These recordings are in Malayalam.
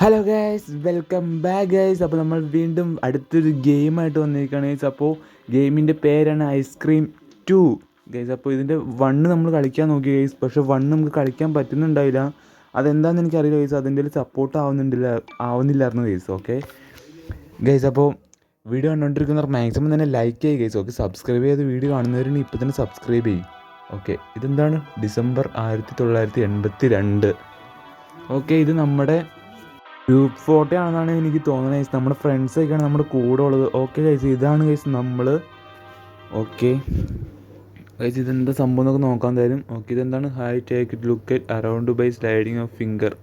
Hello guys welcome back guys അപ്പോൾ നമ്മൾ വീണ്ടും അടുത്തൊരു ഗെയിമായിട്ട് വന്നിരിക്കുകയാണ് ഗൈസ് അപ്പോൾ ഗെയിമിന്റെ പേരാണ് ഐസ്ക്രീം ടു ഗൈസ് അപ്പോൾ ഇതിന്റെ വണ്ണ് നമ്മൾ കളിക്കാൻ നോക്കി ഗൈസ് പക്ഷേ വണ്ണ് നമുക്ക് കളിക്കാൻ പറ്റുന്നുണ്ടായില്ല അതെന്താണെന്ന് എനിക്കറിയില്ല ഗൈസ് അതിന്റെ സപ്പോർട്ട് ആവുന്നുണ്ടില്ല ആവുന്നില്ലായിരുന്നു ഗൈസ് ഓക്കെ ഗൈസ് അപ്പോൾ വീഡിയോ കണ്ടുകൊണ്ടിരിക്കുന്നവർ മാക്സിമം തന്നെ ലൈക്ക് ചെയ്യുക ഗൈസ് ഓക്കെ സബ്സ്ക്രൈബ് ചെയ്ത് വീഡിയോ കാണുന്നവരും ഇപ്പോൾ തന്നെ സബ്സ്ക്രൈബ് ചെയ്യും. ഓക്കെ ഇതെന്താണ്? ഡിസംബർ ആയിരത്തി തൊള്ളായിരത്തി എൺപത്തി രണ്ട് ഓക്കെ ഇത് നമ്മുടെ ഗ്രൂപ്പ് ഫോട്ടോ ആണെന്നാണ് എനിക്ക് തോന്നുന്നത് ഗൈസ് നമ്മുടെ ഫ്രണ്ട്സ് ഒക്കെയാണ് നമ്മുടെ കൂടെ ഉള്ളത്. ഓക്കെ ഗൈസ് ഇതാണ് ഗൈസ് നമ്മൾ ഓക്കെ ഗൈസ് ഇതെന്താ സംഭവം എന്നൊക്കെ നോക്കാൻ തരും ഓക്കെ ഇതെന്താണ്? Hi take it look at around by sliding of finger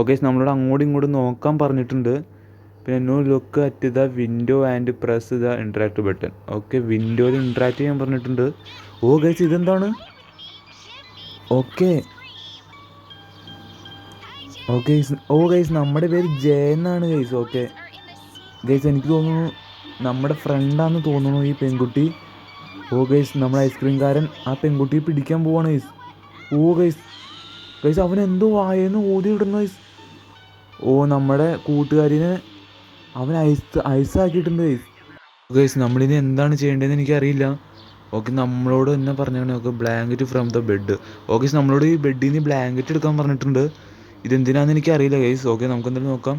okay നമ്മളോട് അങ്ങോട്ടും ഇങ്ങോട്ടും നോക്കാൻ പറഞ്ഞിട്ടുണ്ട്. പിന്നെ no look at the window and press the interact button okay വിൻഡോയിൽ ഇൻട്രാക്ട് ചെയ്യാൻ പറഞ്ഞിട്ടുണ്ട്. ഓ ഗൈസ് ഇതെന്താണ്? ഓക്കെ ഓക്കെ ഓ ഗൈസ് നമ്മുടെ പേര് ജയ എന്നാണ് ഗൈസ് ഓക്കെ ഗൈസ് എനിക്ക് തോന്നുന്നു നമ്മുടെ ഫ്രണ്ടാന്ന് തോന്നുന്നു ഈ പെൺകുട്ടി. ഓ ഗൈസ് നമ്മുടെ ഐസ്ക്രീംകാരൻ ആ പെൺകുട്ടിയെ പിടിക്കാൻ പോവാണ് ഗൈസ് ഓ ഗൈസ് ഗൈസ് അവൻ എന്തോ വായെന്ന് ഓതി ഇടുന്നു ഗൈസ് ഓ നമ്മുടെ കൂട്ടുകാരിനെ അവൻ ഐസ് ഐസാക്കിയിട്ടുണ്ട് ഗൈസ് ഗൈസ് നമ്മളിനി എന്താണ് ചെയ്യേണ്ടതെന്ന് എനിക്കറിയില്ല. ഓക്കെ നമ്മളോട് തന്നെ പറഞ്ഞാണ് okay blanket from the bed okay നമ്മളോട് ഈ ബെഡിൽ നിന്ന് ബ്ലാങ്കറ്റ് എടുക്കാൻ പറഞ്ഞിട്ടുണ്ട്. ഇതെന്തിനാന്ന് എനിക്ക് അറിയില്ല ഗൈസ് ഓക്കെ നമുക്ക് എന്തായാലും നോക്കാം.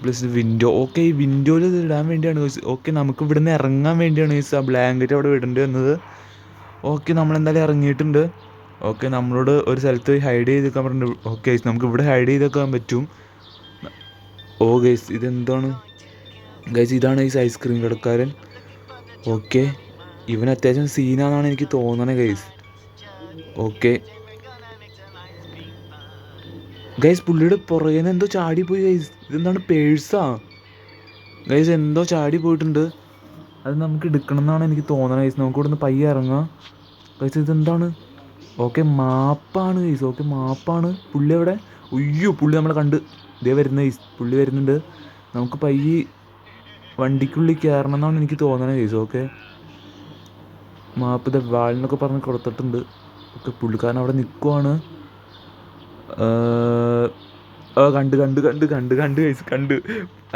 പ്ലസ് വിൻഡോ ഓക്കെ ഈ വിൻഡോയിൽ ഇത് ഇടാൻ വേണ്ടിയാണ് ഗൈസ് ഓക്കെ നമുക്ക് ഇവിടുന്ന് ഇറങ്ങാൻ വേണ്ടിയാണ് ഗൈസ് ആ ബ്ലാങ്കറ്റ് അവിടെ വിടേണ്ടി വന്നത്. ഓക്കെ നമ്മളെന്തായാലും ഇറങ്ങിയിട്ടുണ്ട്. ഓക്കെ നമ്മളോട് ഒരു സ്ഥലത്ത് പോയി ഹൈഡ് ചെയ്ത് വെക്കാൻ പറഞ്ഞു ഓക്കെ ഗൈസ് നമുക്ക് ഇവിടെ ഹൈഡ് ചെയ്ത് വെക്കാൻ പറ്റും. ഓ ഗൈസ് ഇതെന്താണ്? ഗൈസ് ഇതാണ് ഗൈസ് ഐസ്ക്രീം കടക്കാരൻ. ഓക്കെ ഇവൻ അത്യാവശ്യം സീനാണെന്നാണ് എനിക്ക് തോന്നണേ ഗൈസ് ഓക്കെ ഗൈസ് പുള്ളിയുടെ പുറകെ നിന്ന് എന്തോ ചാടി പോയി ഗൈസ് ഇതെന്താണ് പേഴ്സാ? ഗൈസ് എന്തോ ചാടി പോയിട്ടുണ്ട്. അത് നമുക്ക് എടുക്കണം എന്നാണ് എനിക്ക് തോന്നണത് ഗൈസ് നമുക്ക് ഇവിടുന്ന് പയ്യെ ഇറങ്ങാം. ഗൈസ് ഇതെന്താണ്? ഓക്കെ മാപ്പാണ് ഗൈസ് ഓക്കെ മാപ്പാണ് പുള്ളി എവിടെ? ഉയ്യോ പുള്ളി നമ്മളെ കണ്ട്. ഇതേ വരുന്ന ഗൈസ് പുള്ളി വരുന്നുണ്ട്. നമുക്ക് പയ്യെ വണ്ടിക്കുള്ളിൽ കയറണം എന്നാണ് എനിക്ക് തോന്നണത് ഗൈസ് ഓക്കെ മാപ്പ് ഇത് വാളിനൊക്കെ പറഞ്ഞ് കൊടുത്തിട്ടുണ്ട്. ഓക്കെ പുള്ളിക്കാരൻ അവിടെ നിൽക്കുവാണ് ആ കണ്ട് കണ്ട് കണ്ട് കണ്ട് കണ്ട് ഐസ് കണ്ട്.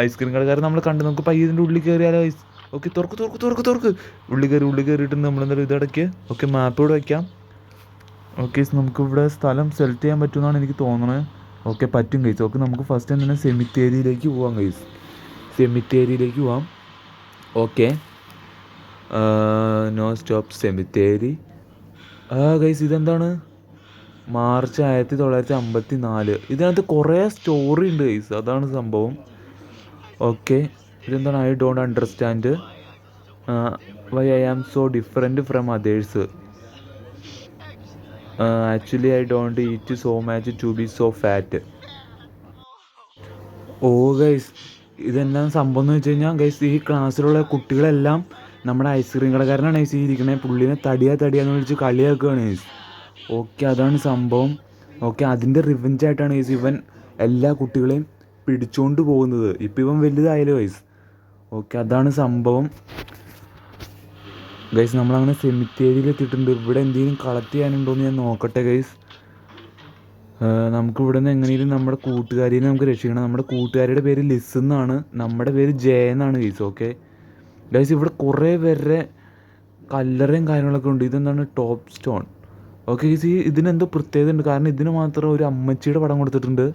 ഐസ്ക്രീം കടക്കാരൻ നമ്മൾ കണ്ട്. നമുക്ക് പയ്യതിന്റെ ഉള്ളിൽ കയറിയാലോ ഐസ് ഓക്കെ തുറക്ക് തുറക്ക് തുറക്ക് തുറക്ക്. ഉള്ളിൽ കയറി ഉള്ളിൽ കയറിയിട്ട് നമ്മൾ എന്തായാലും ഇതടയ്ക്ക് ഓക്കെ മാപ്പ് ഇവിടെ വയ്ക്കാം ഓക്കെ നമുക്ക് ഇവിടെ സ്ഥലം സെലക്ട് ചെയ്യാൻ പറ്റുമെന്നാണ് എനിക്ക് തോന്നുന്നത് ഓക്കെ പറ്റും കൈസ് ഓക്കെ നമുക്ക് ഫസ്റ്റ് തന്നെ സെമിത്തേരിയിലേക്ക് പോവാം കൈസ് സെമിത്തേരിയിലേക്ക് പോവാം. ഓക്കെ നോ സ്റ്റോപ്പ് സെമിത്തേരി ആ ഗൈസ് ഇതെന്താണ്? മാർച്ച് ആയിരത്തി തൊള്ളായിരത്തി അമ്പത്തി നാല് ഇതിനകത്ത് കുറേ സ്റ്റോറി ഉണ്ട് ഗൈസ് അതാണ് സംഭവം. ഓക്കെ ഇതെന്താണ്? I don't understand why I am so different from others actually I don't eat so much to be so fat oh guys ഇതെന്താണ് സംഭവം എന്ന് വെച്ച് കഴിഞ്ഞാൽ ഗൈസ് ഈ ക്ലാസ്സിലുള്ള കുട്ടികളെല്ലാം നമ്മുടെ ഐസ്ക്രീം കടക്കാരനാണ് ഗൈസ് ഈ ഇരിക്കണേ പുള്ളിനെ തടിയാ തടിയാന്ന് വിളിച്ച് കളിയാക്കുകയാണ് ഗൈസ് ഓക്കെ അതാണ് സംഭവം. ഓക്കെ അതിന്റെ റിവെഞ്ച് ആയിട്ടാണ് ഗൈസ് ഇവൻ എല്ലാ കുട്ടികളെയും പിടിച്ചുകൊണ്ട് പോകുന്നത്. ഇപ്പം ഇവൻ വലുതായാലും ഗൈസ് ഓക്കെ അതാണ് സംഭവം. ഗൈസ് നമ്മളങ്ങനെ സെമിത്തേരിയിൽ എത്തിയിട്ടുണ്ട്. ഇവിടെ എന്തെങ്കിലും കളക്ട് ചെയ്യാനുണ്ടോ എന്ന് ഞാൻ നോക്കട്ടെ ഗൈസ് നമുക്ക് ഇവിടെ നിന്ന് എങ്ങനെയും നമ്മുടെ കൂട്ടുകാരിനെ നമുക്ക് രക്ഷിക്കണം. നമ്മുടെ കൂട്ടുകാരിയുടെ പേര് ലിസ് എന്നാണ്. നമ്മുടെ പേര് ജയ എന്നാണ് ഗൈസ് ഓക്കെ. ഗൈസ് ഇവിടെ കുറേ പേരുടെ കല്ലറയും കാര്യങ്ങളൊക്കെ ഉണ്ട്. ഇതെന്താണ്? ടോപ്പ് സ്റ്റോൺ ഓക്കെ ഗൈസ് ഇതിനെന്തോ പ്രത്യേകത ഉണ്ട്. കാരണം ഇതിന് മാത്രം ഒരു അമ്മച്ചിയുടെ പടം കൊടുത്തിട്ടുണ്ട്.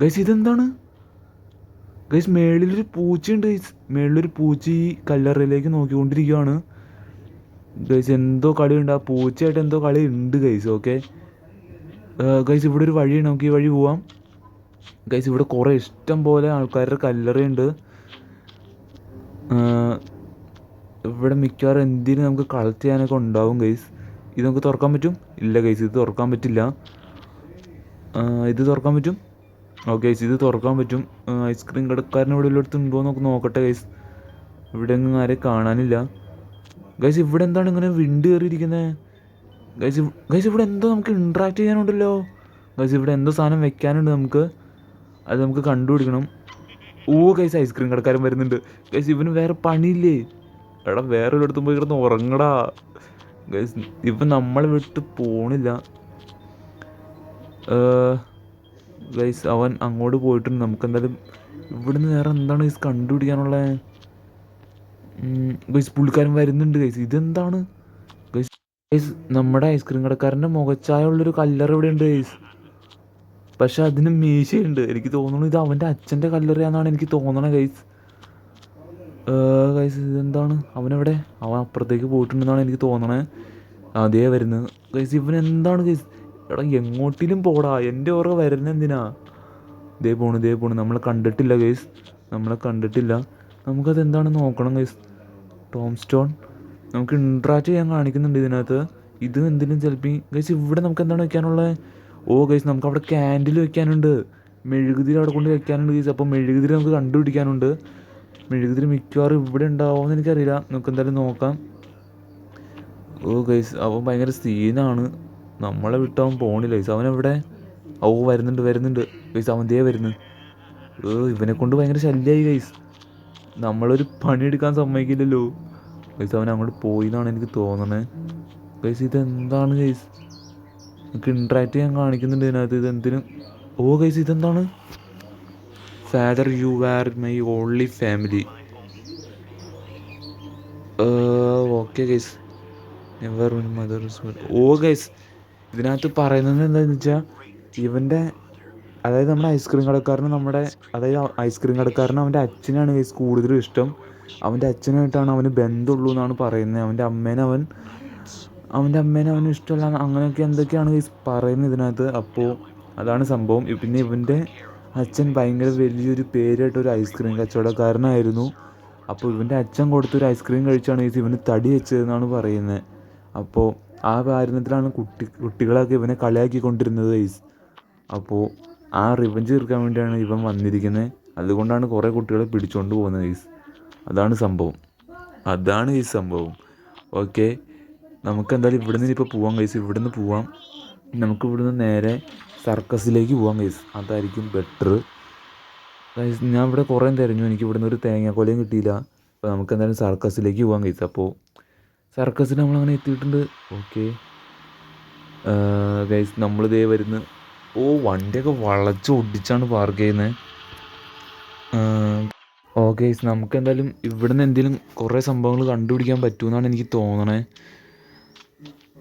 ഗൈസ് ഇതെന്താണ്? ഗൈസ് മേളിലൊരു പൂച്ചയുണ്ട് ഗൈസ് മേളിലൊരു പൂച്ച ഈ കല്ലറയിലേക്ക് നോക്കിക്കൊണ്ടിരിക്കുകയാണ് ഗൈസ് എന്തോ കളിയുണ്ട്. ആ പൂച്ചയായിട്ട് എന്തോ കളി ഉണ്ട് ഗൈസ് ഓക്കെ ഗൈസ് ഇവിടെ ഒരു വഴിയാണ് നമുക്ക് ഈ വഴി പോവാം. ഗൈസ് ഇവിടെ കുറേ ഇഷ്ടം പോലെ ആൾക്കാരുടെ കല്ലറയുണ്ട്. ഇവിടെ മിക്കവാറും എന്തിനും നമുക്ക് കളക്ട് ചെയ്യാനൊക്കെ ഉണ്ടാവും ഗൈസ് ഇത് നമുക്ക് തുറക്കാൻ പറ്റും? ഇല്ല ഗൈസ് ഇത് തുറക്കാൻ പറ്റില്ല. ഇത് തുറക്കാൻ പറ്റും? ഓക്കെ ഗൈസ് ഇത് തുറക്കാൻ പറ്റും. ഐസ്ക്രീം കടക്കാരൻ ഇവിടെ ഉള്ളിടത്ത് ഉണ്ടോ നമുക്ക് നോക്കട്ടെ ഗൈസ് ഇവിടെ എങ്ങും ആരെ കാണാനില്ല. ഗൈസ് ഇവിടെ എന്താണ് ഇങ്ങനെ വിണ്ട് കയറിയിരിക്കുന്നത് ഗൈസ് ഗൈസ് ഇവിടെ എന്തോ നമുക്ക് ഇൻട്രാക്ട് ചെയ്യാനുണ്ടല്ലോ. ഗൈസ് ഇവിടെ എന്തോ സാധനം വെക്കാനുണ്ട് നമുക്ക്. അത് നമുക്ക് കണ്ടുപിടിക്കണം. ഓ ഗൈസ് ഐസ്ക്രീം കടക്കാരൻ വരുന്നുണ്ട്. ഗൈസ് ഇവന് വേറെ പണിയില്ലേ? എടാ വേറെ ഒരിടത്തും പോയി കിടന്ന് ഉറങ്ങടാ. ഇവൻ നമ്മൾ വിട്ട് പോണില്ല. ഗൈസ് അവൻ അങ്ങോട്ട് പോയിട്ടുണ്ട്. നമുക്ക് എന്തായാലും ഇവിടുന്ന് വേറെ എന്താണ് ഗൈസ് കണ്ടുപിടിക്കാനുള്ള? ഗൈസ് പുള്ളിക്കാരൻ വരുന്നുണ്ട് ഗൈസ് ഇതെന്താണ്? ഗൈസ് ഗൈസ് നമ്മുടെ ഐസ്ക്രീം കടക്കാരന്റെ മുഖച്ചായ ഉള്ളൊരു കല്ലറ ഇവിടെ ഉണ്ട് ഗൈസ് പക്ഷെ അതിന് മീശയുണ്ട്. എനിക്ക് തോന്നുന്നു ഇത് അവന്റെ അച്ഛന്റെ കല്ലറയാണെന്നാണ് എനിക്ക് തോന്നണത് ഗൈസ് ഗൈസ് ഇതെന്താണ്? അവനെവിടെ? അവൻ അപ്പുറത്തേക്ക് പോയിട്ടുണ്ടെന്നാണ് എനിക്ക് തോന്നണേ. അതേ വരുന്നത് ഗൈസ് ഇവൻ എന്താണ് ഗൈസ് എടാ എങ്ങോട്ടിലും പോടാ. എന്റെ ഓർമ്മ വരുന്ന എന്തിനാ? ഇതേ പോണു ഇതേ പോണു. നമ്മളെ കണ്ടിട്ടില്ല ഗൈസ് നമ്മളെ കണ്ടിട്ടില്ല. നമുക്കത് എന്താണ് നോക്കണം ഗൈസ് ടോം സ്റ്റോൺ നമുക്ക് ഇൻട്രാക്ട് ചെയ്യാൻ കാണിക്കുന്നുണ്ട് ഇതിനകത്ത്. ഇത് എന്തിനും ചിലപ്പോൾ ഗൈസ് ഇവിടെ നമുക്ക് എന്താണ് വെക്കാനുള്ളത് ഓ ഗൈസ് നമുക്ക് അവിടെ ക്യാൻഡിൽ വെക്കാനുണ്ട്. മെഴുകുതിരി അവിടെ കൊണ്ട് വെക്കാനുണ്ട് ഗൈസ് അപ്പോൾ മെഴുകുതിരി നമുക്ക് കണ്ടുപിടിക്കാനുണ്ട്. മെഴുകുതിരി മിക്കവാറും ഇവിടെ ഉണ്ടാവുമെന്ന് എനിക്കറിയില്ല. നമുക്ക് എന്തായാലും നോക്കാം. ഓ ഗൈസ് അവൻ ഭയങ്കര സീനാണ് നമ്മളെ വിട്ട് അവൻ പോണില്ല. ഗൈസ് അവൻ എവിടെ? ഓ വരുന്നുണ്ട് വരുന്നുണ്ട്. ഗൈസ് അവൻ ദേ വരുന്നു. ഓ ഇവനെ കൊണ്ട് ഭയങ്കര ശല്യമായി ഗൈസ് നമ്മളൊരു പണിയെടുക്കാൻ സമ്മതിക്കില്ലല്ലോ. ഗൈസ് അവൻ അങ്ങോട്ട് പോയി എന്നാണ് എനിക്ക് തോന്നണേ. ഗൈസ് ഇതെന്താണ് ഗൈസ് നമുക്ക് ഇൻട്രാക്ട് ചെയ്യാൻ കാണിക്കുന്നുണ്ട് ഇതിനകത്ത്. ഇതെന്തിനും? ഓ ഗൈസ് ഇതെന്താണ്? Father you are my only family okay guys never mother oh guys ഇതിനകത്ത് പറയുന്നത് എന്താണെന്ന് വെച്ചാൽ ഇവന്റെ അതായത് നമ്മുടെ ഐസ്ക്രീം കടക്കാരന് നമ്മുടെ അതായത് ഐസ്ക്രീം കടക്കാരന് അവന്റെ അച്ഛനാണ് ഗൈസ് കൂടുതലും ഇഷ്ടം. അവന്റെ അച്ഛനായിട്ടാണ് അവന് ബന്ധമുള്ളൂ എന്നാണ് പറയുന്നത്. അവന്റെ അമ്മേനെ അവൻ അവന്റെ അമ്മേനെ അവന് ഇഷ്ടമല്ല അങ്ങനെയൊക്കെ എന്തൊക്കെയാണ് ഗൈസ് പറയുന്നത് ഇതിനകത്ത്? അപ്പോൾ അതാണ് സംഭവം. പിന്നെ ഇവന്റെ അച്ഛൻ ഭയങ്കര വലിയൊരു പേരായിട്ട് ഒരു ഐസ്ക്രീം കച്ചവടക്കാരനായിരുന്നു. അപ്പോൾ ഇവന്റെ അച്ഛൻ കൊടുത്തൊരു ഐസ്ക്രീം കഴിച്ചാണ് ഇത് ഇവന് തടി വെച്ചതെന്നാണ് പറയുന്നത്. അപ്പോൾ ആ കാരണത്തിലാണ് കുട്ടി കുട്ടികളൊക്കെ ഇവനെ കളിയാക്കിക്കൊണ്ടിരുന്നത് ഗൈസ് അപ്പോൾ ആ റിവഞ്ച് തീർക്കാൻ വേണ്ടിയാണ് ഇവൻ വന്നിരിക്കുന്നത്. അതുകൊണ്ടാണ് കുറേ കുട്ടികളെ പിടിച്ചുകൊണ്ട് പോകുന്നത് ഗൈസ് അതാണ് സംഭവം. അതാണ് ഈ സംഭവം. ഓക്കെ നമുക്ക് എന്തായാലും ഇവിടെ നിന്ന് ഇപ്പോൾ പോവാം ഗൈസ് ഇവിടെ നിന്ന് പോവാം. നമുക്ക് ഇവിടുന്ന് നേരെ സർക്കസിലേക്ക് പോവാം ഗൈസ് അതായിരിക്കും ബെറ്റർ ഗൈസ് ഞാൻ ഇവിടെ കുറേ തിരഞ്ഞു. എനിക്ക് ഇവിടുന്ന് ഒരു തേങ്ങാക്കൊലയും കിട്ടിയില്ല. അപ്പോൾ നമുക്ക് എന്തായാലും സർക്കസിലേക്ക് പോകാം ഗൈസ് അപ്പോൾ സർക്കസിൽ നമ്മളങ്ങനെ എത്തിയിട്ടുണ്ട്. ഓക്കെ ഗൈസ് നമ്മളിതേ വരുന്ന്. ഓ വണ്ടിയൊക്കെ വളച്ച് ഒടിച്ചാണ് പാർക്ക് ചെയ്യുന്നത് ഓ ഗൈസ് നമുക്ക് എന്തായാലും ഇവിടുന്ന് എന്തെങ്കിലും കുറേ സംഭവങ്ങൾ കണ്ടുപിടിക്കാൻ പറ്റുമെന്നാണ് എനിക്ക് തോന്നണേ.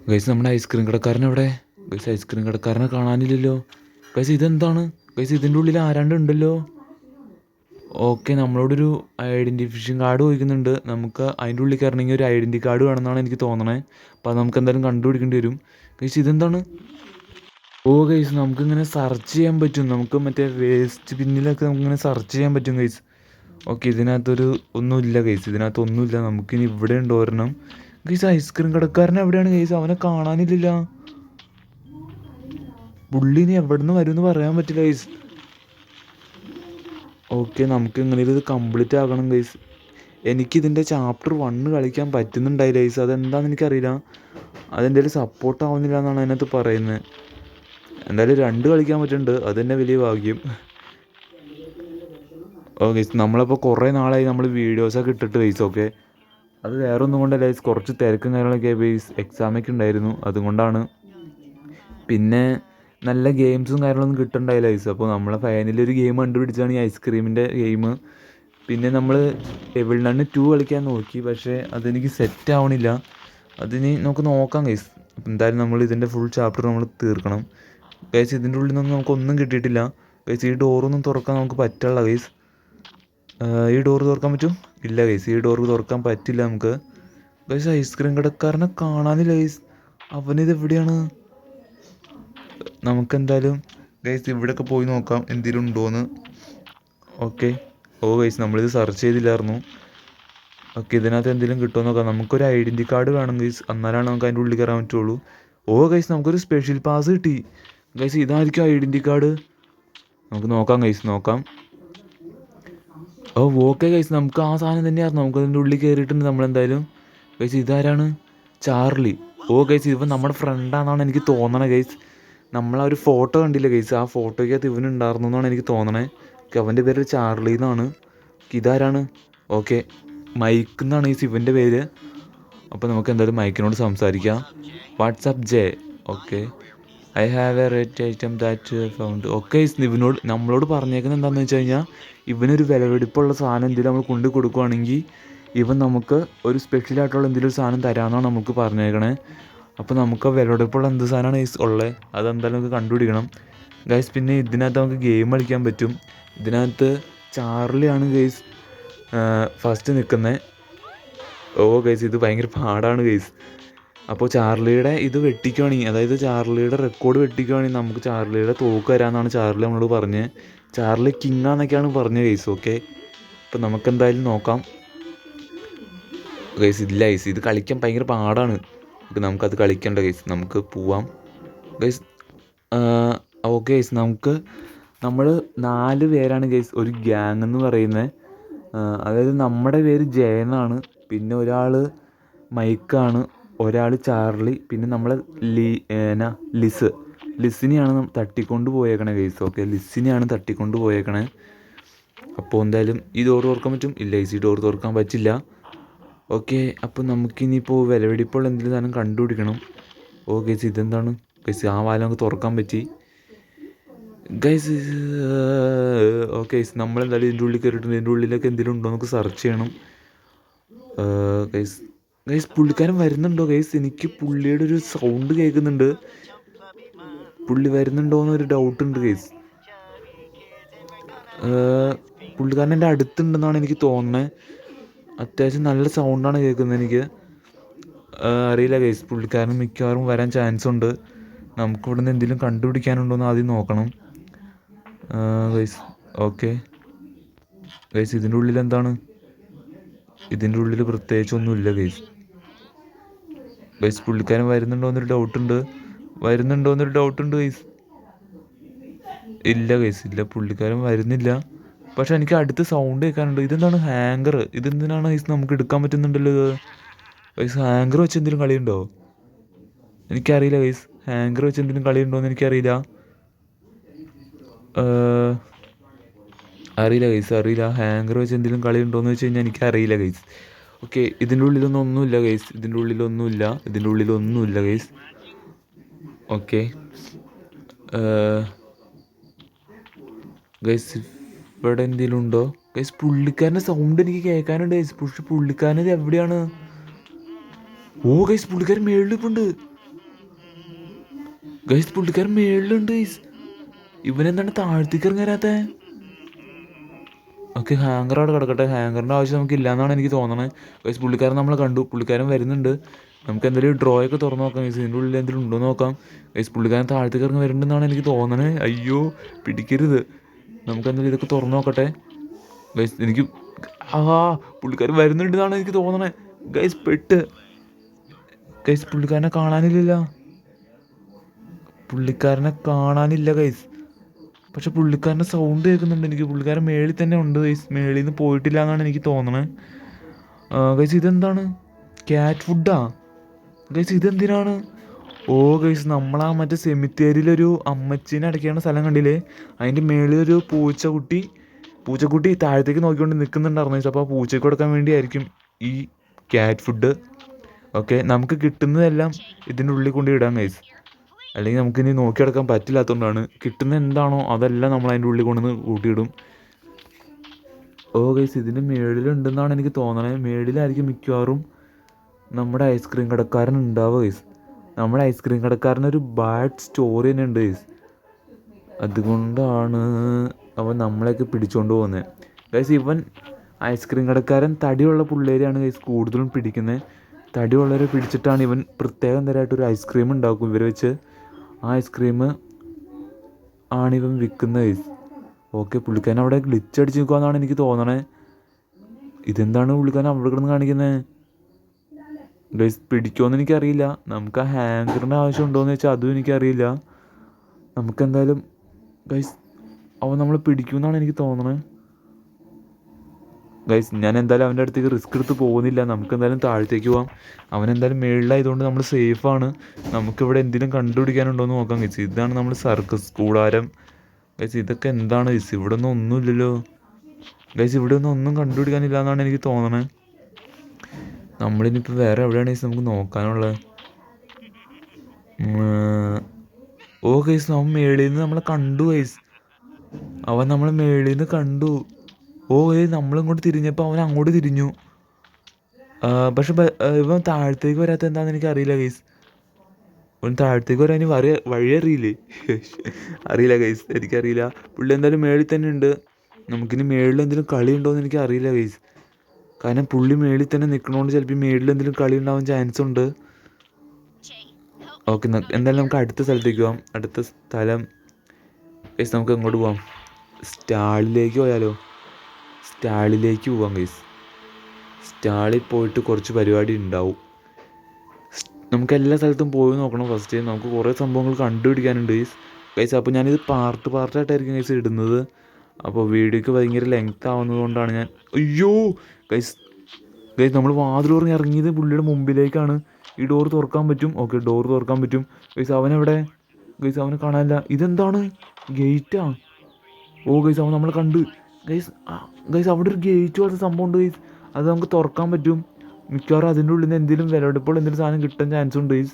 ഗൈസ് നമ്മുടെ ഐസ്ക്രീം കടക്കാരൻ എവിടെ? ഗൈസ് ഐസ്ക്രീം കടക്കാരനെ കാണാനില്ലല്ലോ. ഗൈസ് ഇതെന്താണ്? ഗൈസ് ഇതിന്റെ ഉള്ളിൽ ആരാണ്ട് ഉണ്ടല്ലോ? ഓക്കെ നമ്മളോടൊരു ഐഡന്റിഫിക്കേഷൻ കാർഡ് ചോദിക്കുന്നുണ്ട്. നമുക്ക് അതിന്റെ ഉള്ളിൽ കയറണമെങ്കിൽ ഒരു ഐഡന്റി കാർഡ് വേണമെന്നാണ് എനിക്ക് തോന്നണേ. അപ്പോൾ നമുക്ക് എന്തായാലും കണ്ടുപിടിക്കേണ്ടി വരും. ഗൈസ് ഇതെന്താണ്? ഓ ഗൈസ് നമുക്കിങ്ങനെ സെർച്ച് ചെയ്യാൻ പറ്റും. നമുക്ക് മറ്റേ വേസ്റ്റ് ബിന്നിലൊക്കെ നമുക്കിങ്ങനെ സെർച്ച് ചെയ്യാൻ പറ്റും ഗൈസ് ഓക്കെ ഇതിനകത്തൊരു ഒന്നുമില്ല ഗൈസ് ഇതിനകത്ത് ഒന്നുമില്ല. നമുക്കിനി ഇവിടെ ഉണ്ട് ഒരെണ്ണം. ഗൈസ് ഐസ്ക്രീം കടക്കാരൻ എവിടെയാണ് ഗൈസ് അവനെ കാണാനില്ല പുള്ളിനി എവിടെ നിന്ന് വരും എന്ന് പറയാൻ പറ്റില്ല ഗൈസ് ഓക്കെ നമുക്ക് എങ്ങനെയും ഇത് കംപ്ലീറ്റ് ആക്കണം ഗൈസ് എനിക്കിതിന്റെ ചാപ്റ്റർ വണ്ണ് കളിക്കാൻ പറ്റുന്നുണ്ടായില്ല ഗൈസ് അതെന്താണെന്ന് എനിക്കറിയില്ല. അതെന്റെ സപ്പോർട്ട് ആവുന്നില്ല എന്നാണ് അതിനകത്ത് പറയുന്നത്. എന്തായാലും രണ്ട് കളിക്കാൻ പറ്റുന്നുണ്ട്. അത് തന്നെ വലിയ ഭാഗ്യം. ഓക്കെ നമ്മളപ്പോൾ കുറേ നാളായി നമ്മൾ വീഡിയോസൊക്കെ ഇട്ടിട്ട് ഗൈസ് ഓക്കെ അത് വേറെ ഒന്നും കൊണ്ടല്ല ഗൈസ് കുറച്ച് തിരക്കും കാര്യങ്ങളൊക്കെ ഗൈസ് എക്സാമൊക്കെ ഉണ്ടായിരുന്നു. അതുകൊണ്ടാണ്. പിന്നെ നല്ല ഗെയിംസും കാര്യങ്ങളൊന്നും കിട്ടുന്നുണ്ടായില്ല ഗൈസ് അപ്പോൾ നമ്മളെ ഫൈനലിൽ ഒരു ഗെയിം കണ്ടുപിടിച്ചാണ് ഈ ഐസ്ക്രീമിന്റെ ഗെയിം പിന്നെ നമ്മൾ എവിൾ നണ്ണ് ടു കളിക്കാൻ നോക്കി. പക്ഷേ അതെനിക്ക് സെറ്റ് ആവണില്ല. അതിന് നമുക്ക് നോക്കാം ഗൈസ് എന്തായാലും നമ്മൾ ഇതിന്റെ ഫുൾ ചാപ്റ്റർ നമ്മൾ തീർക്കണം. ഗൈസ് ഇതിന്റെ ഉള്ളിൽ നിന്നൊന്നും നമുക്കൊന്നും കിട്ടിയിട്ടില്ല. ഗൈസ് ഈ ഡോറൊന്നും തുറക്കാൻ നമുക്ക് പറ്റുള്ള ഗൈസ് ഈ ഡോർ തുറക്കാൻ പറ്റും? ഇല്ല ഗൈസ് ഈ ഡോർ തുറക്കാൻ പറ്റില്ല നമുക്ക്. ഗൈസ് ഐസ്ക്രീം കടക്കാരനെ കാണാനില്ല ഗൈസ് അവനിത് എവിടെയാണ്? നമുക്കെന്തായാലും ഗൈസ് ഇവിടെയൊക്കെ പോയി നോക്കാം എന്തെങ്കിലും ഉണ്ടോയെന്ന് ഓക്കെ ഓ ഗൈസ് നമ്മളിത് സെർച്ച് ചെയ്തില്ലായിരുന്നു. ഓക്കെ ഇതിനകത്ത് എന്തെങ്കിലും കിട്ടുമോ നോക്കാം. നമുക്കൊരു ഐഡന്റി കാർഡ് വേണം ഗൈസ് എന്നാലാണ് നമുക്ക് അതിന്റെ ഉള്ളിൽ കയറാൻ പറ്റുള്ളൂ. ഓ ഗൈസ് നമുക്കൊരു സ്പെഷ്യൽ പാസ് കിട്ടി. ഗൈസ് ഇതായിരിക്കും ഐഡന്റി കാർഡ് നമുക്ക് നോക്കാം ഗൈസ് നോക്കാം. ഓ ഓക്കെ ഗൈസ് നമുക്ക് ആ സാധനം തന്നെയായിരുന്നു. നമുക്ക് അതിന്റെ ഉള്ളിൽ കയറിയിട്ടുണ്ട് നമ്മളെന്തായാലും. ഗൈസ് ഇതാരാണ്? ചാർലി. ഓ ഗൈസ് ഇവൻ നമ്മുടെ ഫ്രണ്ടാണെന്നാണ് എനിക്ക് തോന്നണേ ഗൈസ് നമ്മളാ ഒരു ഫോട്ടോ കണ്ടില്ല ഗൈസ് ആ ഫോട്ടോയ്ക്കകത്ത് ഇവനുണ്ടായിരുന്നു എന്നാണ് എനിക്ക് തോന്നണേ. അവന്റെ പേര് ചാർലി എന്നാണ്. ഇതാരാണ്? ഓക്കെ മൈക്ക് എന്നാണ് ഈ സിവന്റെ പേര്. അപ്പോൾ നമുക്ക് എന്തായാലും മൈക്കിനോട് സംസാരിക്കാം. What's up J. Okay I have a rate item that found okay ഇവനോട് നമ്മളോട് പറഞ്ഞേക്കുന്നത് എന്താണെന്ന് വെച്ച് കഴിഞ്ഞാൽ ഇവനൊരു വിലവെടുപ്പുള്ള സാധനം എന്തെങ്കിലും നമ്മൾ കൊണ്ടു കൊടുക്കുവാണെങ്കിൽ ഇവൻ നമുക്ക് ഒരു സ്പെഷ്യലായിട്ടുള്ള എന്തെങ്കിലും ഒരു സാധനം തരാമെന്നാണ് നമുക്ക് പറഞ്ഞേക്കണേ. അപ്പോൾ നമുക്ക് വിലപിടിപ്പുള്ള എന്ത് സാധനമാണ് ഈ ഉള്ളത് അതെന്തായാലും നമുക്ക് കണ്ടുപിടിക്കണം. ഗൈസ് പിന്നെ ഇതിനകത്ത് നമുക്ക് ഗെയിം കളിക്കാൻ പറ്റും. ഇതിനകത്ത് ചാർലിയാണ് ഗൈസ് ഫസ്റ്റ് നിൽക്കുന്നത് ഓ ഗൈസ് ഇത് ഭയങ്കര പാടാണ് ഗൈസ് അപ്പോൾ ചാർലിയുടെ ഇത് വെട്ടിക്കുവാണെങ്കിൽ അതായത് ചാർലിയുടെ റെക്കോർഡ് വെട്ടിക്കുവാണെങ്കിൽ നമുക്ക് ചാർലിയുടെ തോക്ക് തരാമെന്നാണ് ചാർലി നമ്മളോട് പറഞ്ഞത് ചാർലി കിങ്ങാന്നൊക്കെയാണ് പറഞ്ഞത് ഗൈസ് ഓക്കെ അപ്പോൾ നമുക്ക് എന്തായാലും നോക്കാം. ഗൈസ് ഇല്ല ഗൈസ് ഇത് കളിക്കാൻ ഭയങ്കര പാടാണ്. നമുക്കത് കളിക്കണ്ട ഗൈസ് നമുക്ക് പോവാം. ഗൈസ് ഓക്കെ ഗൈസ് നമുക്ക് നമ്മൾ നാല് പേരാണ് ഗൈസ് ഒരു ഗ്യാങ് എന്ന് പറയുന്നത് അതായത് നമ്മുടെ പേര് ജയനാണ് പിന്നെ ഒരാൾ മൈക്കാണ് ഒരാൾ ചാർലി. പിന്നെ നമ്മളെ ലി എന്നാ ലിസ്. ലിസിനെയാണ് തട്ടിക്കൊണ്ട് പോയേക്കണേ ഗൈസ് ഓക്കെ ലിസിനെയാണ് തട്ടിക്കൊണ്ട് പോയേക്കണേ. അപ്പോൾ എന്തായാലും ഈ ഡോർ തുറക്കാൻ പറ്റും? ഇല്ല ഈ ഡോർ തുറക്കാൻ പറ്റില്ല. ഓക്കെ അപ്പോൾ നമുക്കിനിയിപ്പോൾ വിലപിടിപ്പുള്ള എന്തെങ്കിലും കണ്ടുപിടിക്കണം. ഓ ഗൈസ് ഇതെന്താണ്? ഗൈസ് ആ വാല നമുക്ക് തുറക്കാൻ പറ്റി. ഗൈസ് ഓക്കെ ഗൈസ് നമ്മളെന്തായാലും ഇതിന്റെ ഉള്ളിൽ കയറിയിട്ടുണ്ട്. ഇതിന്റെ ഉള്ളിലൊക്കെ എന്തെങ്കിലും ഉണ്ടോ നമുക്ക് സെർച്ച് ചെയ്യണം. ഗൈസ് ഗൈസ് പുള്ളിക്കാരൻ വരുന്നുണ്ടോ ഗൈസ് എനിക്ക് പുള്ളിയുടെ ഒരു സൗണ്ട് കേൾക്കുന്നുണ്ട്. പുള്ളി വരുന്നുണ്ടോ എന്നൊരു ഡൗട്ട് ഉണ്ട് ഗൈസ് പുള്ളിക്കാരൻ എന്റെ അടുത്തുണ്ടെന്നാണ് എനിക്ക് തോന്നുന്നത്. അത്യാവശ്യം നല്ല സൗണ്ടാണ് കേൾക്കുന്നത് എനിക്ക്. അറിയില്ല ഗൈസ് പുള്ളിക്കാരൻ മിക്കവാറും വരാൻ ചാൻസ് ഉണ്ട്. നമുക്ക് എന്തെങ്കിലും കണ്ടുപിടിക്കാനുണ്ടോ എന്ന് ആദ്യം നോക്കണം. ഗൈസ് ഓക്കെ ഗൈസ് ഇതിന്റെ ഉള്ളിൽ എന്താണ്? ഇതിന്റെ ഉള്ളിൽ പ്രത്യേകിച്ചൊന്നുമില്ല ഗൈസ് ഗൈസ് പുള്ളിക്കാരൻ വരുന്നുണ്ടോ എന്നൊരു ഡൗട്ട് ഉണ്ട്. വരുന്നുണ്ടോ എന്നൊരു ഡൗട്ട് ഉണ്ട് ഗൈസ് ഇല്ല ഗൈസ് ഇല്ല. പുള്ളിക്കാരൻ വരുന്നില്ല. പക്ഷെ എനിക്ക് അടുത്ത് സൗണ്ട് കേൾക്കാനുണ്ട്. ഇതെന്താണ് ഹാങ്കർ ഇതെന്തിനാണ് ഗൈസ് നമുക്ക് എടുക്കാൻ പറ്റുന്നുണ്ടല്ലോ ഗൈസ് ഹാങ്കർ വെച്ച് എന്തെങ്കിലും കളിയുണ്ടോ? എനിക്കറിയില്ല ഗൈസ് ഹാങ്കർ വെച്ച് എന്തെങ്കിലും കളിയുണ്ടോ എന്ന് എനിക്കറിയില്ല. അറിയില്ല ഗൈസ് അറിയില്ല. ഹാങ്കർ വെച്ച് എന്തെങ്കിലും കളി എന്ന് വെച്ച് കഴിഞ്ഞാൽ എനിക്കറിയില്ല ഗൈസ് ഓക്കെ ഇതിന്റെ ഉള്ളിലൊന്നും ഒന്നുമില്ല ഗൈസ് ഇതിന്റെ ഉള്ളിലൊന്നുമില്ല. ഇതിന്റെ ഉള്ളിലൊന്നുമില്ല ഗൈസ് ഓക്കെ ഗൈസ് ഇവിടെ എന്തെങ്കിലും ഉണ്ടോ ഗൈസ് പുള്ളിക്കാരന്റെ സൗണ്ട് എനിക്ക് കേൾക്കാനുണ്ട്. ഗൈസ് പക്ഷെ പുള്ളിക്കാരൻ എവിടെയാണ്? ഓ ഗൈസ് പുള്ളിക്കാരൻ മേളിലിപ്പുണ്ട് ഗൈസ് പുള്ളിക്കാരൻ മേളിലുണ്ട് ഗൈസ് ഇവനെന്താണ് താഴ്ത്തേക്ക് ഇറങ്ങാനാത്ത? ഓക്കെ ഹാങ്കർ അവിടെ കിടക്കട്ടെ. ഹാങ്കറിന്റെ ആവശ്യം നമുക്ക് ഇല്ലയെന്നാണ് എനിക്ക് തോന്നണത് ഗൈസ് പുള്ളിക്കാരൻ നമ്മളെ കണ്ടു. പുള്ളിക്കാരൻ വരുന്നുണ്ട്. നമുക്ക് എന്തെങ്കിലും ഡ്രോ ഒക്കെ തുറന്ന് നോക്കാം. ഗൈസ് ഇതിന്റെ ഉള്ളിൽ എന്തെങ്കിലും ഉണ്ടോ നോക്കാം. ഗൈസ് പുള്ളിക്കാരൻ താഴത്തേക്ക് ഇറങ്ങി വരുന്നുണ്ടെന്നാണ് എനിക്ക് തോന്നണേ. അയ്യോ പിടിക്കരുത്. നമുക്ക് എന്തെങ്കിലും ഇതൊക്കെ തുറന്നു നോക്കട്ടെ? ഗൈസ് എനിക്ക് ആ പുള്ളിക്കാരൻ വരുന്നുണ്ടെന്നാണ് എനിക്ക് തോന്നണേ. ഗൈസ് പെട്ട്. ഗൈസ് പുള്ളിക്കാരനെ കാണാനില്ലല്ലോ. പുള്ളിക്കാരനെ കാണാനില്ല ഗൈസ് പക്ഷെ പുള്ളിക്കാരന്റെ സൗണ്ട് കേൾക്കുന്നുണ്ട്. എനിക്ക് പുള്ളിക്കാരൻ മേളിൽ തന്നെ ഉണ്ട് ഗൈസ് മേളിൽ നിന്ന് പോയിട്ടില്ല എന്നാണ് എനിക്ക് തോന്നണത് ഗൈസ് ഇതെന്താണ്? ക്യാറ്റ് ഫുഡാ ഗൈസ് ഇതെന്തിനാണ്? ഓ ഗൈസ് നമ്മളാ മറ്റേ സെമിത്തേരിയിലൊരു അമ്മച്ചീനെ അടയ്ക്കേണ്ട സ്ഥലം കണ്ടില്ലേ? അതിന്റെ മേളിലൊരു പൂച്ചക്കുട്ടി പൂച്ചക്കുട്ടി താഴത്തേക്ക് നോക്കിക്കൊണ്ട് നിൽക്കുന്നുണ്ടായിരുന്നു ഗൈസ് അപ്പോൾ പൂച്ചയ്ക്ക് കൊടുക്കാൻ വേണ്ടിയായിരിക്കും ഈ ക്യാറ്റ് ഫുഡ് ഓക്കെ നമുക്ക് കിട്ടുന്നതെല്ലാം ഇതിന്റെ ഉള്ളിൽ കൊണ്ട് ഇടാം ഗൈസ് അല്ലെങ്കിൽ നമുക്കിനി നോക്കിയെടുക്കാൻ പറ്റില്ലാത്തതുകൊണ്ടാണ് കിട്ടുന്ന എന്താണോ അതെല്ലാം നമ്മൾ അതിന്റെ ഉള്ളിൽ കൊണ്ടുവന്ന് കൂട്ടിയിടും. ഓ ഗൈസ് ഇതിന്റെ മേളിലുണ്ടെന്നാണ് എനിക്ക് തോന്നണത് മേളിലായിരിക്കും മിക്കവാറും നമ്മുടെ ഐസ്ക്രീം കടക്കാരൻ ഉണ്ടാവുക ഗൈസ് നമ്മുടെ ഐസ്ക്രീം കടക്കാരനൊരു ബാഡ് സ്റ്റോറി തന്നെ ഉണ്ട് ഗൈസ് അതുകൊണ്ടാണ് അവൻ നമ്മളെയൊക്കെ പിടിച്ചുകൊണ്ട് പോകുന്നത് ഗൈസ് ഇവൻ ഐസ്ക്രീം കടക്കാരൻ തടിയുള്ള പിള്ളേരെയാണ് ഗൈസ് കൂടുതലും പിടിക്കുന്നത് തടിയുള്ളവരെ പിടിച്ചിട്ടാണ് ഇവൻ പ്രത്യേകം തരമായിട്ട് ഒരു ഐസ്ക്രീം ഉണ്ടാക്കും. ഇവരെ വെച്ച് ആ ഐസ്ക്രീം ആണ് ഇവൻ വിൽക്കുന്നത് ഗൈസ് ഓക്കെ പുള്ളിക്കാരൻ അവിടെ ഗ്ലിച്ച് അടിച്ച് നിൽക്കുമെന്നാണ് എനിക്ക് തോന്നണേ. ഇതെന്താണ് പുള്ളിക്കാരൻ അവിടെ കിടന്ന് കാണിക്കുന്നത് ഗൈസ് പിടിക്കുമെന്ന് എനിക്കറിയില്ല. നമുക്ക് ആ ഹാങ്കറിന്റെ ആവശ്യം ഉണ്ടോയെന്ന് വെച്ചാൽ അതും എനിക്കറിയില്ല. നമുക്കെന്തായാലും ഗൈസ് അവൻ നമ്മളെ പിടിക്കുമെന്നാണ് എനിക്ക് തോന്നുന്നത് ഗൈസ് ഞാൻ എന്തായാലും അവന്റെ അടുത്തേക്ക് റിസ്ക് എടുത്ത് പോകുന്നില്ല. നമുക്ക് എന്തായാലും താഴത്തേക്ക് പോവാം. അവൻ എന്തായാലും മേളിലായതുകൊണ്ട് നമ്മൾ സേഫാണ് നമുക്കിവിടെ എന്തെങ്കിലും കണ്ടുപിടിക്കാനുണ്ടോ എന്ന് നോക്കാം ഗൈസ് ഇതാണ് നമ്മൾ സർക്കസ് കൂടാരം. ഗൈസ് ഇതൊക്കെ എന്താണ്? ഗൈസ് ഇവിടെ ഒന്നും ഒന്നുമില്ലല്ലോ. ഗൈസ് ഇവിടെ ഒന്നും ഒന്നും കണ്ടുപിടിക്കാനില്ല എന്നാണ് എനിക്ക് തോന്നണേ. നമ്മളിനിപ്പോൾ വേറെ എവിടെയാണ് നമുക്ക് നോക്കാനുള്ളത്? ഓ ഗൈസ് അവൻ മേളിൽ നിന്ന് നമ്മളെ കണ്ടു ഗൈസ് അവൻ നമ്മളെ മേളിൽ നിന്ന് കണ്ടു. ഓ ഗൈസ് നമ്മളിങ്ങോട്ട് തിരിഞ്ഞപ്പോൾ അവൻ അങ്ങോട്ട് തിരിഞ്ഞു. പക്ഷെ ഇവൻ താഴത്തേക്ക് വരാത്ത എന്താണെന്ന് എനിക്ക് അറിയില്ല ഗൈസ് അവൻ താഴത്തേക്ക് വരാൻ വറിയ വഴി അറിയില്ലേ? അറിയില്ല ഗൈസ് എനിക്കറിയില്ല. പുള്ളി എന്തായാലും മേളിൽ തന്നെ ഉണ്ട്. നമുക്കിനി മേളിൽ എന്തെങ്കിലും കളി ഉണ്ടോ എന്ന് എനിക്ക് അറിയില്ല ഗൈസ് കാരണം പുള്ളി മേളിൽ തന്നെ നിൽക്കണോണ്ട് ചിലപ്പോൾ മേളിൽ എന്തെങ്കിലും കളി ഉണ്ടാവാൻ ചാൻസ് ഉണ്ട്. ഓക്കെ എന്തായാലും നമുക്ക് അടുത്ത സ്ഥലത്തേക്ക് പോവാം. അടുത്ത സ്ഥലം ഗൈസ് നമുക്ക് അങ്ങോട്ട് പോവാം. സ്റ്റാളിലേക്ക് പോയാലോ? സ്റ്റാളിലേക്ക് പോവാം ഗൈസ് സ്റ്റാളിൽ പോയിട്ട് കുറച്ച് പരിപാടി ഉണ്ടാവും. നമുക്ക് എല്ലാ സ്ഥലത്തും പോയി നോക്കണം ഫസ്റ്റ് നമുക്ക് കുറേ സംഭവങ്ങൾ കണ്ടുപിടിക്കാനുണ്ട് ഗൈസ് ഗൈസ് അപ്പോൾ ഞാനിത് പാർട്ട് പാർട്ടായിട്ടായിരിക്കും ഗൈസ് ഇടുന്നത്. അപ്പോൾ വീഡിയോക്ക് ഭയങ്കര ലെങ്ത് ആവുന്നത് കൊണ്ടാണ് ഞാൻ അയ്യോ ഗൈസ് ഗൈസ് നമ്മൾ പറഞ്ഞ് ഇറങ്ങിയത് പുള്ളിയുടെ മുമ്പിലേക്കാണ്. ഈ ഡോർ തുറക്കാൻ പറ്റും. ഓക്കെ ഡോർ തുറക്കാൻ പറ്റും. ഗൈസ് അവനെവിടെ? ഗൈസ് അവനെ കാണാനില്ല. ഇതെന്താണ്? ഗേറ്റാ ഓ ഗൈസ് അവൻ നമ്മളെ കണ്ട്. ഗൈസ് ഗൈസ് അവിടെ ഒരു ഗേറ്റ് പോലത്തെ സംഭവം ഉണ്ട് ഗൈസ് അത് നമുക്ക് തുറക്കാൻ പറ്റും. മിക്കവാറും അതിന്റെ ഉള്ളിൽ നിന്ന് എന്തെങ്കിലും വിലവെടുപ്പോൾ എന്തെങ്കിലും സാധനം കിട്ടാൻ ചാൻസ് ഉണ്ട് ഗൈസ്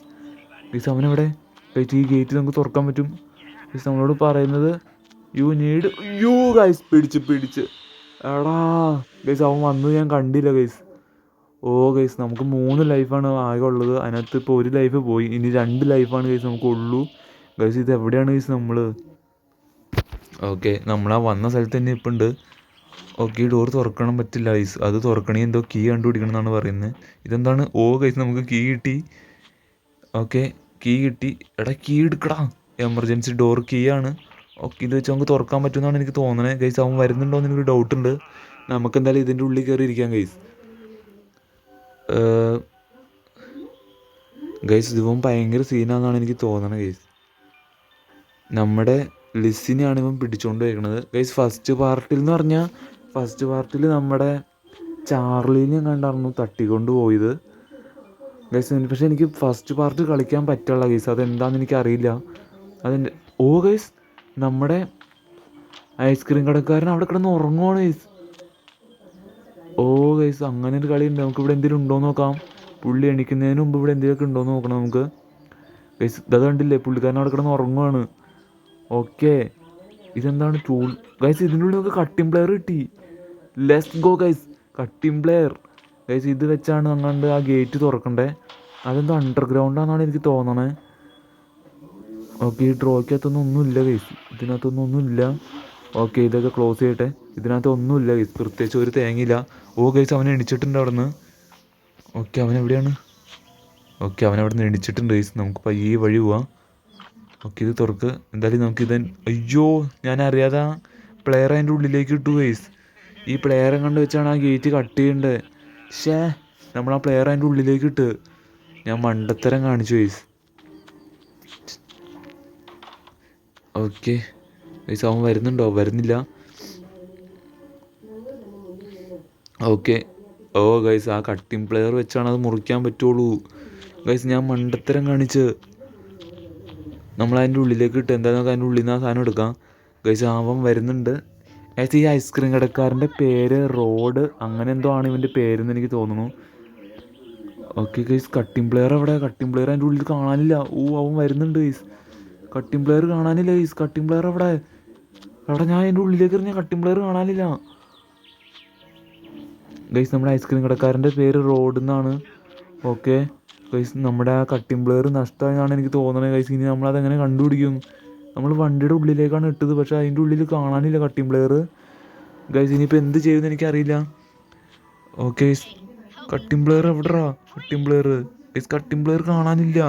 ഗൈസ് അവനെവിടെ? ഗൈസ് ഈ ഗേറ്റ് നമുക്ക് തുറക്കാൻ പറ്റും. ഗൈസ് നമ്മളോട് പറയുന്നത് യു നീഡ് യു ഗൈസ് പിടിച്ച് പിടിച്ച്. എടാ ഗൈസ് അവൻ വന്നത് ഞാൻ കണ്ടില്ല ഗൈസ് ഓ ഗൈസ് നമുക്ക് മൂന്ന് ലൈഫാണ് ആകെ ഉള്ളത്. അതിനകത്ത് ഇപ്പോൾ ഒരു ലൈഫ് പോയി. ഇനി രണ്ട് ലൈഫാണ് ഗൈസ് നമുക്കുള്ളൂ ഗൈസ് ഇത് എവിടെയാണ് ഗൈസ് നമ്മൾ ഓക്കെ നമ്മൾ ആ വന്ന സ്ഥലത്ത് തന്നെ ഇപ്പം ഉണ്ട്. ഓക്കെ ഡോർ തുറക്കണം പറ്റില്ല ഗൈസ് അത് തുറക്കണേ എന്തോ കീ കണ്ടുപിടിക്കണം എന്നാണ് പറയുന്നത്. ഇതെന്താണ്? ഓ ഗൈസ് നമുക്ക് കീ കിട്ടി. ഓക്കെ കീ കിട്ടി. എടാ കീ എടുക്കടാ. എമർജൻസി ഡോർ കീ ആണ്. ഓക്കെ ഇത് വെച്ച് നമുക്ക് തുറക്കാൻ പറ്റുമെന്നാണ് എനിക്ക് തോന്നണേ. ഗൈസ് അവൻ വരുന്നുണ്ടോ എന്ന് ഡൗട്ട് ഉണ്ട്. നമുക്ക് എന്തായാലും ഇതിന്റെ ഉള്ളിൽ കയറി ഇരിക്കാം ഗൈസ് ഗൈസ് ഇവൻ ഭയങ്കര സീനാന്നാണ് എനിക്ക് തോന്നണത് ഗൈസ് നമ്മുടെ ലിസിനെയാണ് ഇവൻ പിടിച്ചുകൊണ്ട് വയ്ക്കുന്നത് ഗൈസ് ഫസ്റ്റ് പാർട്ടിൽ എന്ന് പറഞ്ഞാൽ ഫസ്റ്റ് പാർട്ടിൽ നമ്മുടെ ചാർലിനെ കണ്ടായിരുന്നു തട്ടിക്കൊണ്ട് പോയത്. ഗൈസ് പക്ഷെ എനിക്ക് ഫസ്റ്റ് പാർട്ട് കളിക്കാൻ പറ്റുള്ള ഗൈസ് അതെന്താണെന്ന് എനിക്കറിയില്ല. അതെന്റെ ഓ ഗൈസ് നമ്മുടെ ഐസ്ക്രീം കടക്കാരൻ അവിടെ കിടന്ന് ഉറങ്ങുവാണ് ഗൈസ് ഓ ഗൈസ് അങ്ങനെ ഒരു കളിയുണ്ട്. നമുക്ക് ഇവിടെ എന്തെങ്കിലും ഉണ്ടോ നോക്കാം. പുള്ളി എണീക്കുന്നതിന് മുമ്പ് ഇവിടെ എന്തെങ്കിലുമൊക്കെ ഉണ്ടോ എന്ന് നോക്കണം നമുക്ക്. ഗൈസ് ഇതാ കണ്ടില്ലേ? പുള്ളിക്കാരൻ അവിടെ കിടന്ന് ഉറങ്ങുവാണ്. ഓക്കെ ഇതെന്താണ് ചൂൾ ഗൈസ് ഇതിന്റെ ഉള്ളിൽ നമുക്ക് കട്ടിംഗ് പ്ലെയർ കിട്ടി. Let's go guys cutting plier guys ഇത് വെച്ചാണ് അങ്ങാണ്ട് ആ ഗേറ്റ് തുറക്കണ്ടേ? അതെന്തോ അണ്ടർഗ്രൗണ്ടാണെന്നാണ് എനിക്ക് തോന്നണേ. ഓക്കെ ഈ ഡ്രോയ്ക്കകത്തൊന്നും ഒന്നുമില്ല ഗൈസ് ഇതിനകത്തൊന്നും ഒന്നുമില്ല. ഓക്കെ ഇതൊക്കെ ക്ലോസ് ചെയ്യട്ടെ. ഇതിനകത്ത് ഒന്നുമില്ല പ്രത്യേകിച്ച് ഒരു തേങ്ങയില്ല. ഓ ഗൈസ് അവനെ എണിച്ചിട്ടുണ്ട് അവിടെ നിന്ന് ഓക്കെ അവൻ എവിടെയാണ്? ഓക്കെ അവൻ അവിടെ നിന്ന് എണിച്ചിട്ടുണ്ട് ഗൈസ് നമുക്ക് പയ്യെ വഴി പോവാം. ഓക്കെ ഇത് തുറക്ക്. എന്തായാലും നമുക്ക് ഇത് അയ്യോ ഞാൻ അറിയാതെ. പ്ലെയർ അതിന്റെ ഉള്ളിലേക്ക് ഇട്ടു ഗൈസ് ഈ പ്ലെയറെ കണ്ട് വെച്ചാണ് ആ ഗേറ്റ് കട്ട് ചെയ്യേണ്ടത് ഷേ നമ്മൾ ആ പ്ലെയർ അതിന്റെ ഉള്ളിലേക്ക് ഇട്ട്. ഞാൻ മണ്ടത്തരം കാണിച്ചു ഗൈസ് ഓക്കെ. ഗൈസ് അവൻ വരുന്നുണ്ടോ? വരുന്നില്ല. ഓക്കെ. ഓ ഗൈസ് ആ കട്ടിംഗ് പ്ലെയർ വെച്ചാണ് അത് മുറിക്കാൻ പറ്റുള്ളൂ. ഗൈസ് ഞാൻ മണ്ടത്തരം കാണിച്ച് നമ്മൾ അതിന്റെ ഉള്ളിലേക്ക് ഇട്ട് എന്തായാലും നമുക്ക് അതിന്റെ ഉള്ളിൽ നിന്ന് ആ സാധനം എടുക്കാം. ഗൈസ് അവൻ വരുന്നുണ്ട്. ഗൈസ് ഈ ഐസ്ക്രീം കടക്കാരന്റെ പേര് റോഡ് അങ്ങനെ എന്തോ ആണ് ഇവന്റെ പേരെന്ന് എനിക്ക് തോന്നുന്നു. ഓക്കെ ഗൈസ് കട്ടിംഗ് പ്ലെയർ എവിടെ കട്ടിംഗ് പ്ലെയർ അതിന്റെ ഉള്ളിൽ കാണാനില്ല. ഓ അവൻ വരുന്നുണ്ട് ഗൈസ് കട്ടിംഗ് പ്ലെയർ കാണാനില്ല ഈസ് കട്ടിംഗ് പ്ലെയർ അവിടെ അവിടെ ഞാൻ അതിന്റെ ഉള്ളിലേക്ക് എറിഞ്ഞ കട്ടിംഗ് പ്ലെയർ കാണാനില്ല. ഗൈസ് നമ്മുടെ ഐസ്ക്രീം കടക്കാരന്റെ പേര് റോഡ് എന്നാണ്. ഓക്കെ ഗൈസ് നമ്മുടെ ആ കട്ടിംഗ് പ്ലെയർ നഷ്ടമായെന്നാണ് എനിക്ക് തോന്നണത് ഗൈസ് ഇനി നമ്മളത് എങ്ങനെ കണ്ടുപിടിക്കും? നമ്മൾ വണ്ടിയുടെ ഉള്ളിലേക്കാണ് ഇട്ടത് പക്ഷേ അതിന്റെ ഉള്ളിൽ കാണാനില്ല കട്ടിംഗ് പ്ലെയർ ഗൈസ് ഇനിയിപ്പോൾ എന്ത് ചെയ്യുമെന്ന് എനിക്കറിയില്ല. ഓക്കെ കട്ടിംഗ് പ്ലെയർ എവിടെടാ? Cutting plier guys cutting plier കാണാനില്ല.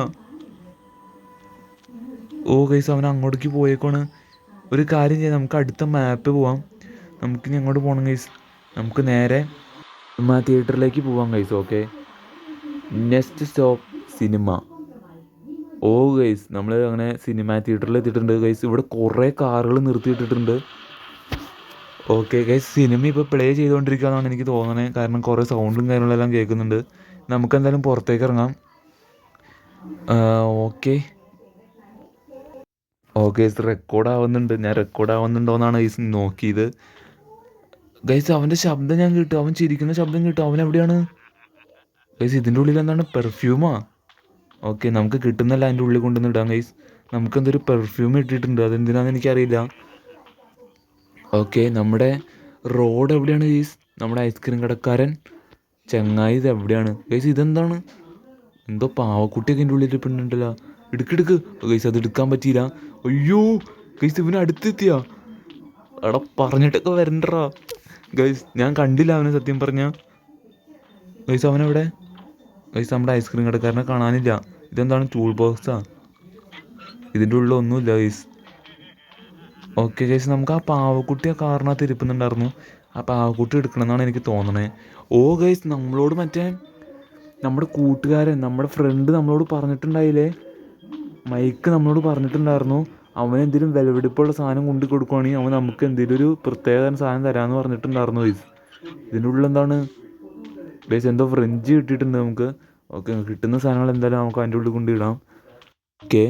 ഓ ഗൈസ് അവൻ അങ്ങോട്ടേക്ക് പോയേക്കാണ് ഒരു കാര്യം ചെയ്യാം നമുക്ക് അടുത്ത മാപ്പ് പോവാം. നമുക്കിനി അങ്ങോട്ട് പോകണം ഗൈസ് നമുക്ക് നേരെ സിനിമ തിയേറ്ററിലേക്ക് പോവാം guys okay next stop cinema oh guys നമ്മൾ അങ്ങനെ സിനിമ തിയേറ്ററിൽ എത്തിയിട്ടുണ്ട് ഗൈസ് ഇവിടെ കുറേ കാറുകൾ നിർത്തിയിട്ടിട്ടുണ്ട്. ഓക്കെ ഗൈസ് സിനിമ ഇപ്പോൾ പ്ലേ ചെയ്തുകൊണ്ടിരിക്കുകയെന്നാണ് എനിക്ക് തോന്നുന്നത് കാരണം കുറേ സൗണ്ടും കാര്യങ്ങളെല്ലാം കേൾക്കുന്നുണ്ട്. നമുക്ക് എന്തായാലും പുറത്തേക്ക് ഇറങ്ങാം. ഓക്കെ ഓക്കെ റെക്കോർഡ് ആവുന്നുണ്ട്. ഞാൻ റെക്കോർഡ് ആവുന്നുണ്ടോ എന്നാണ് ഗൈസ് നോക്കിയത്. ഗൈസ് അവന്റെ ശബ്ദം ഞാൻ കേട്ടു. അവൻ ചിരിക്കുന്ന ശബ്ദം കേട്ടു. അവൻ എവിടെയാണ്? ഗൈസ് ഇതിന്റെ ഉള്ളിൽ എന്താണ്? പെർഫ്യൂമാ ഓക്കെ നമുക്ക് കിട്ടുന്നല്ല അതിന്റെ ഉള്ളിൽ കൊണ്ടുവന്ന് ഇടാം ഗൈസ് നമുക്ക് എന്തൊരു പെർഫ്യൂം ഇട്ടിട്ടുണ്ട്. അതെന്തിനാന്ന് എനിക്കറിയില്ല. ഓക്കെ നമ്മുടെ റോഡ് എവിടെയാണ് ഗൈസ് നമ്മുടെ ഐസ്ക്രീം കടക്കാരൻ ചങ്ങായി ഇത് എവിടെയാണ്? ഗൈസ് ഇതെന്താണ്? എന്തോ പാവക്കുട്ടിയൊക്കെ എന്റെ ഉള്ളിൽ പെണ്ണുണ്ടല്ലോ എടുക്കെടുക്ക് ഗൈസ് അത് എടുക്കാൻ പറ്റിയില്ല. അയ്യോ ഗൈസ് ഇവന് അടുത്തെത്തിയാ. എടാ പറഞ്ഞിട്ടൊക്കെ വരണ്ടറാ ഗൈസ് ഞാൻ കണ്ടില്ല അവനെ സത്യം പറഞ്ഞ. ഗൈസ് അവനെവിടെ? ഗൈസ് നമ്മുടെ ഐസ്ക്രീം കടക്കാരനെ കാണാനില്ല. ഇതെന്താണ് ടൂൾ ബോക്സാ ഇതിന്റെ ഉള്ളിൽ ഒന്നുമില്ല ഗൈസ് ഓക്കെ ഗൈസ് നമുക്ക് ആ പാവക്കുട്ടി ആ കാറിനകത്ത് ഇരിപ്പുന്നുണ്ടായിരുന്നു. ആ പാവക്കുട്ടി എടുക്കണമെന്നാണ് എനിക്ക് തോന്നണേ. ഓ ഗൈസ് നമ്മളോട് മറ്റേ നമ്മുടെ കൂട്ടുകാരൻ നമ്മുടെ ഫ്രണ്ട് നമ്മളോട് പറഞ്ഞിട്ടുണ്ടായില്ലേ? മൈക്ക് നമ്മളോട് പറഞ്ഞിട്ടുണ്ടായിരുന്നു അവൻ എന്തെങ്കിലും വിലപിടിപ്പുള്ള സാധനം കൊണ്ടു കൊടുക്കുവാണെങ്കിൽ അവൻ നമുക്ക് എന്തെങ്കിലും ഒരു പ്രത്യേക തരം സാധനം തരാമെന്ന് പറഞ്ഞിട്ടുണ്ടായിരുന്നു ഗൈസ് ഇതിന്റെ ഉള്ളിൽ എന്താണ്? ഗൈസ് എന്തോ ഫ്രഞ്ച് കിട്ടിയിട്ടുണ്ട് നമുക്ക്. ഓക്കെ കിട്ടുന്ന സാധനങ്ങൾ എന്തായാലും നമുക്ക് അതിന്റെ ഉള്ളിൽ കൊണ്ടിടാം ഓക്കെ